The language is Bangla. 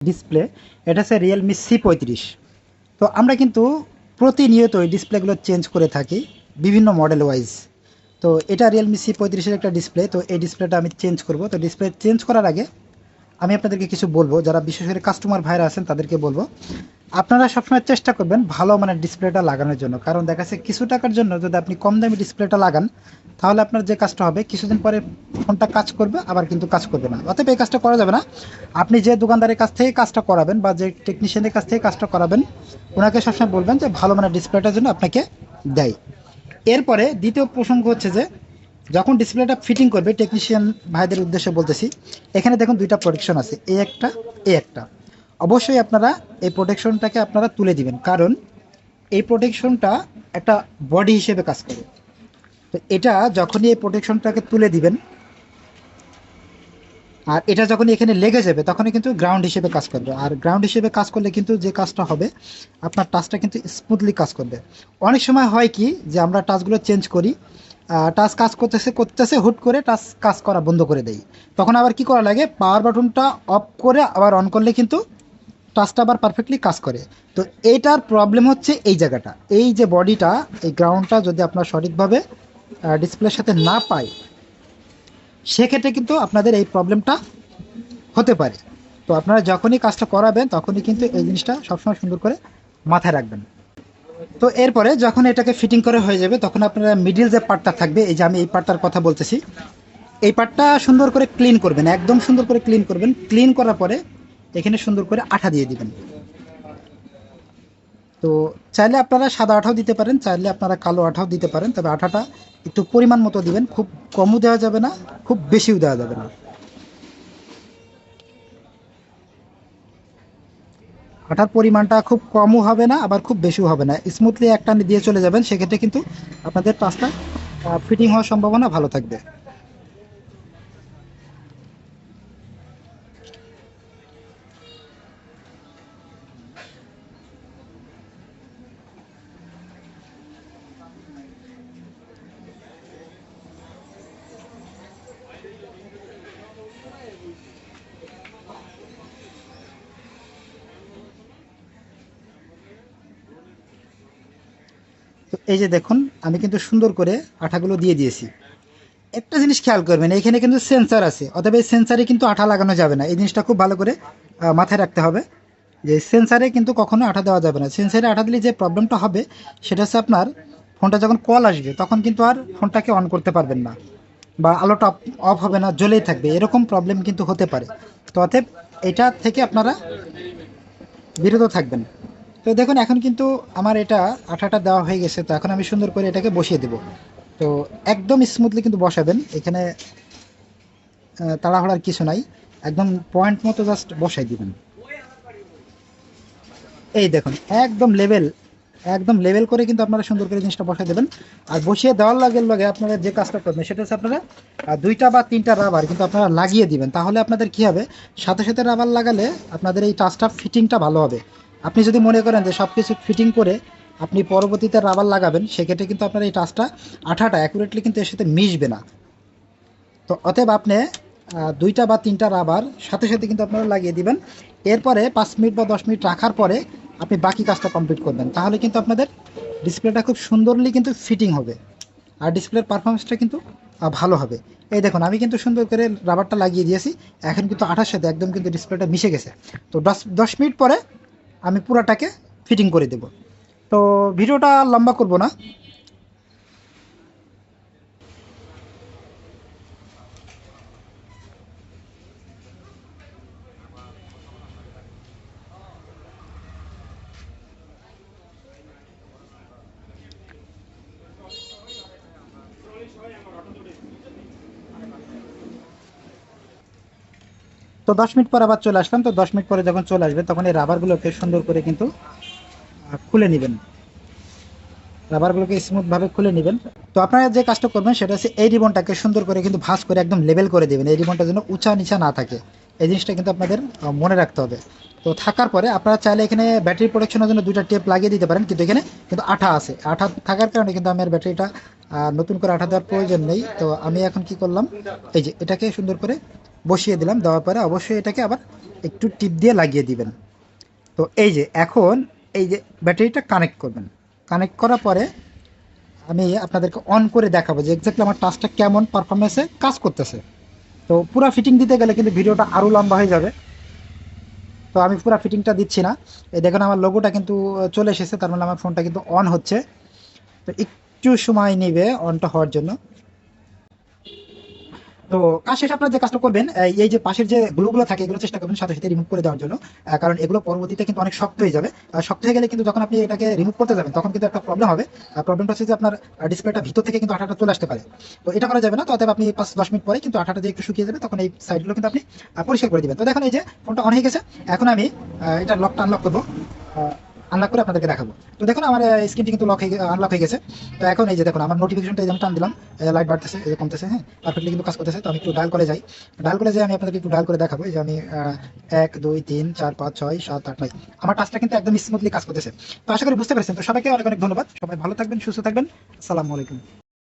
ডিসপ্লে এটা হচ্ছে রিয়েলমি সি পঁয়ত্রিশ। তো আমরা কিন্তু প্রতিনিয়ত এই ডিসপ্লেগুলো চেঞ্জ করে থাকি বিভিন্ন মডেল ওয়াইজ তো এটা রিয়েলমি সি পঁয়ত্রিশের একটা ডিসপ্লে তো এই ডিসপ্লেটা আমি চেঞ্জ করব। তো ডিসপ্লে চেঞ্জ করার আগে আমি আপনাদেরকে কিছু বলব, যারা বিশেষ করে কাস্টমার ভাইরা আছেন তাদেরকে বলব, আপনারা সবসময় চেষ্টা করবেন ভালো মানের ডিসপ্লেটা লাগানোর জন্য। কারণ দেখা যাচ্ছে কিছু টাকার জন্য যদি আপনি কম দামি ডিসপ্লেটা লাগান, তাহলে আপনার যে কাজটা হবে, কিছুদিন পরে ফোনটা কাজ করবে, আবার কিন্তু কাজ করবে না। অতএব এই কাজটা করা যাবে না। আপনি যে দোকানদারের কাছ থেকে কাজটা করাবেন বা যে টেকনিশিয়ানের কাছ থেকে কাজটা করাবেন, ওনাকে সবসময় বলবেন যে ভালো মানের ডিসপ্লেটার জন্য আপনাকে দেয়। এরপরে দ্বিতীয় প্রসঙ্গ হচ্ছে যে যখন ডিসপ্লেটা ফিটিং করবে টেকনিশিয়ান ভাইদের উদ্দেশ্যে বলতেছি, এখানে দেখুন দুইটা প্রোটেকশন আছে এ একটা এ একটা। অবশ্যই আপনারা এই প্রোটেকশনটাকে আপনারা তুলে দিবেন, কারণ এই প্রোটেকশনটা একটা বডি হিসেবে কাজ করে। তো এটা যখনই এই প্রোটেকশনটাকে তুলে দিবেন, আর এটা যখন এখানে লেগে যাবে, তখনই কিন্তু গ্রাউন্ড হিসেবে কাজ করবে। আর গ্রাউন্ড হিসেবে কাজ করলে কিন্তু যে কাজটা হবে, আপনার টাচটা কিন্তু স্মুথলি কাজ করবে। অনেক সময় হয় কি, যে আমরা টাচগুলো চেঞ্জ করি টাচ কাজ করতেছে করতেছে, হুট করে টাচ কাজ করা বন্ধ করে দেই। তখন আবার কি করা লাগে? পাওয়ার বাটনটা অফ করে আবার অন করলে কিন্তু টাচটা আবার পারফেক্টলি কাজ করে। তো এইটার প্রবলেম হচ্ছে এই জায়গাটা। এই যে বডিটা, এই গ্রাউন্ডটা যদি আপনার সঠিকভাবে ডিসপ্লের সাথে না পায়, সেক্ষেত্রে কিন্তু আপনাদের এই প্রবলেমটা হতে পারে। তো আপনারা যখনই কাজটা করাবেন, তখনই কিন্তু এই জিনিসটা সবসময় সুন্দর করে মাথায় রাখবেন। তো এরপরে যখন এটাকে ফিটিং করে হয়ে যাবে, তখন আপনারা মিডিল যে পার্টটা থাকবে, এই যে আমি এই পার্টটার কথা বলতেছি, এই পার্টটা সুন্দর করে ক্লিন করবেন, একদম সুন্দর করে ক্লিন করবেন। ক্লিন করার পরে এখানে সুন্দর করে আঠা দিয়ে দিবেন। তো চাইলে আপনারা সাদা আঠাও দিতে পারেন, চাইলে আপনারা কালো আঠাও দিতে পারেন, তবে আঠাটা একটু পরিমাণ মতো দিবেন, খুব কমও দেওয়া যাবে না, খুব বেশিও দেওয়া যাবে না। আঠার পরিমাণটা খুব কমও হবে না, আবার খুব বেশিও হবে না। স্মুথলি একটা দিয়ে চলে যাবেন, সেক্ষেত্রে কিন্তু আপনাদের পাঁচটা ফিটিং হওয়ার সম্ভাবনা ভালো থাকবে। এই যে দেখুন, আমি কিন্তু সুন্দর করে আঠাগুলো দিয়ে দিয়েছি। একটা জিনিস খেয়াল করবেন, এখানে কিন্তু সেন্সার আছে, অতএব এই সেন্সারে কিন্তু আঠা লাগানো যাবে না। এই জিনিসটা খুব ভালো করে মাথায় রাখতে হবে যে সেন্সারে কিন্তু কখনো আঠা দেওয়া যাবে না। সেন্সারে আঠা দিলে যে প্রবলেমটা হবে, সেটা হচ্ছে আপনার ফোনটা যখন কল আসবে, তখন কিন্তু আর ফোনটাকে অন করতে পারবেন না বা আলোটা অফ হবে না, জ্বলেই থাকবে। এরকম প্রবলেম কিন্তু হতে পারে। তো অতএব এটা থেকে আপনারা বিরত থাকবেন। তো দেখুন, এখন কিন্তু আমার এটা আঠাটা দেওয়া হয়ে গেছে, তো এখন আমি সুন্দর করে এটাকে বসিয়ে দেব। তো একদম স্মুথলি কিন্তু বসাবেন, এখানে তাড়াহড়ার কিছু নাই, একদম পয়েন্ট মতো জাস্ট বসাই দিবেন। এই দেখুন, একদম লেভেল একদম লেভেল করে কিন্তু আপনারা সুন্দর করে জিনিসটা বসাই দেবেন। আর বসিয়ে দেওয়ার লাগে লাগে আপনারা যে কাজটা করবেন, সেটা হচ্ছে আপনারা দুইটা বা তিনটা রাবার কিন্তু আপনারা লাগিয়ে দিবেন, তাহলে আপনাদের কি হবে, সাথে সাথে রাবার লাগালে আপনাদের এই টাচটা ফিটিংটা ভালো হবে। আপনি যদি মনে করেন যে সব কিছু ফিটিং করে আপনি পরবর্তীতে রাবার লাগাবেন, সেক্ষেত্রে কিন্তু আপনার এই টাচটা আঠাটা অ্যাকুরেটলি কিন্তু এর সাথে মিশবে না। তো অতএব আপনি দুইটা বা তিনটা রাবার সাথে সাথে কিন্তু আপনারা লাগিয়ে দিবেন। এরপরে পাঁচ মিনিট বা দশ মিনিট রাখার পরে আপনি বাকি কাজটা কমপ্লিট করবেন। তাহলে কিন্তু আপনাদের ডিসপ্লেটা খুব সুন্দরলি কিন্তু ফিটিং হবে। আর ডিসপ্লের পারফরমেন্সটা কিন্তু ভালো হবে। এই দেখুন, আমি কিন্তু সুন্দর করে রাবারটা লাগিয়ে দিয়েছি। এখন কিন্তু আঠার সাথে একদম কিন্তু ডিসপ্লেটা মিশে গেছে। তো দশ দশ মিনিট পরে আমি পুরাটাকে ফিটিং করে দেব। তো ভিডিওটা লম্বা করব না। তো দশ মিনিট পর আবার চলে আসলাম। তো দশ মিনিট পরে যখন চলে আসবে, তখন এই রাবারগুলোকে সুন্দর করে কিন্তু খুলে নেবেন। রাবারগুলোকে স্মুথভাবে খুলে নেবেন। তো আপনারা যে কাজটা করবেন, সেটা হচ্ছে এই রিবনটাকে সুন্দর করে কিন্তু ভাঁজ করে একদম লেভেল করে দেবেন। এই রিবনটা যেন উঁচা নিচা না থাকে। এই জিনিসটা কিন্তু আপনাদের মনে রাখতে হবে। তো থাকার পরে আপনারা চাইলে এখানে ব্যাটারি প্রোটেকশনের জন্য দুইটা টেপ লাগিয়ে দিতে পারেন, কিন্তু এখানে কিন্তু আঠা আছে। আঠা থাকার কারণে কিন্তু আমি আর ব্যাটারিটা নতুন করে আঠা দেওয়ার প্রয়োজন নেই। তো আমি এখন কি করলাম, এই যে এটাকে সুন্দর করে বসিয়ে দিলাম, দেওয়ার পরে অবশ্যই এটাকে আবার একটু টিপ দিয়ে লাগিয়ে দিবেন। তো এই যে এখন এই যে ব্যাটারিটা কানেক্ট করবেন। কানেক্ট করার পরে আমি আপনাদেরকে অন করে দেখাবো যে এক্স্যাক্টলি আমার টাচটা কেমন পারফরমেন্সে কাজ করতেছে। তো পুরো ফিটিং দিতে গেলে কিন্তু ভিডিওটা আরও লম্বা হয়ে যাবে। তো আমি পুরো ফিটিংটা দিচ্ছি না। এই দেখুন আমার লোগোটা কিন্তু চলে এসেছে, তার মানে আমার ফোনটা কিন্তু অন হচ্ছে। তো একটু সময় নেবে অনটা হওয়ার জন্য। তো কাজ শেষে, আপনারা যে কাজটা করবেন এই- যে পাশের যে গ্লুগুলো থাকে, এগুলো চেষ্টা করবেন সাথে সাথে রিমুভ করে দেওয়ার জন্য। কারণ এগুলো পরবর্তীতে কিন্তু অনেক শক্ত হয়ে যাবে। শক্ত হয়ে গেলে কিন্তু যখন আপনি এটাকে রিমুভ করতে যাবেন, তখন কিন্তু একটা প্রবলেম হবে। প্রবলেমটা হচ্ছে যে আপনার ডিসপ্লেটা ভিতর থেকে কিন্তু আঠাটা চলে আসতে পারে। তো এটা করা যাবে না, তো আপনি পাঁচ, দশ মিনিট পরে কিন্তু আঠাটা যে একটু শুকিয়ে যাবে, তখন এই সাইডগুলো কিন্তু আপনি পরিষ্কার করে দিবেন। তো দেখুন, এই যে ফোনটা অন হয়ে গেছে। এখন আমি এটা লকটা আনলক করব। আনলক করে আপনাদেরকে দেখাবো। তো দেখুন, আমার স্ক্রিনটি কিন্তু লক হয়ে আনলক হয়ে গেছে। তো এখন এই যে দেখুন, আমার নোটিফিকেশনটা আমি টান দিলাম লাইট বাড়তেছে এই যে কমতেছে হ্যাঁ? পারফেক্টলি কিন্তু কাজ করতেছে। তো আমি একটু ডায়াল করে যাই। ডায়াল করে যাই আমি আপনাদেরকে একটু ডায়াল করে দেখাবো। যে আমি এক, দুই, তিন, চার, পাঁচ, ছয়, সাত, আট, নয়। আমার টাচটা কিন্তু একদম স্মুথলি কাজ করতেছে। তো আশা করি বুঝতে পেরেছেন। তো সবাইকে অনেক অনেক ধন্যবাদ। সবাই ভালো থাকবেন, সুস্থ থাকবেন। সালামু আলাইকুম।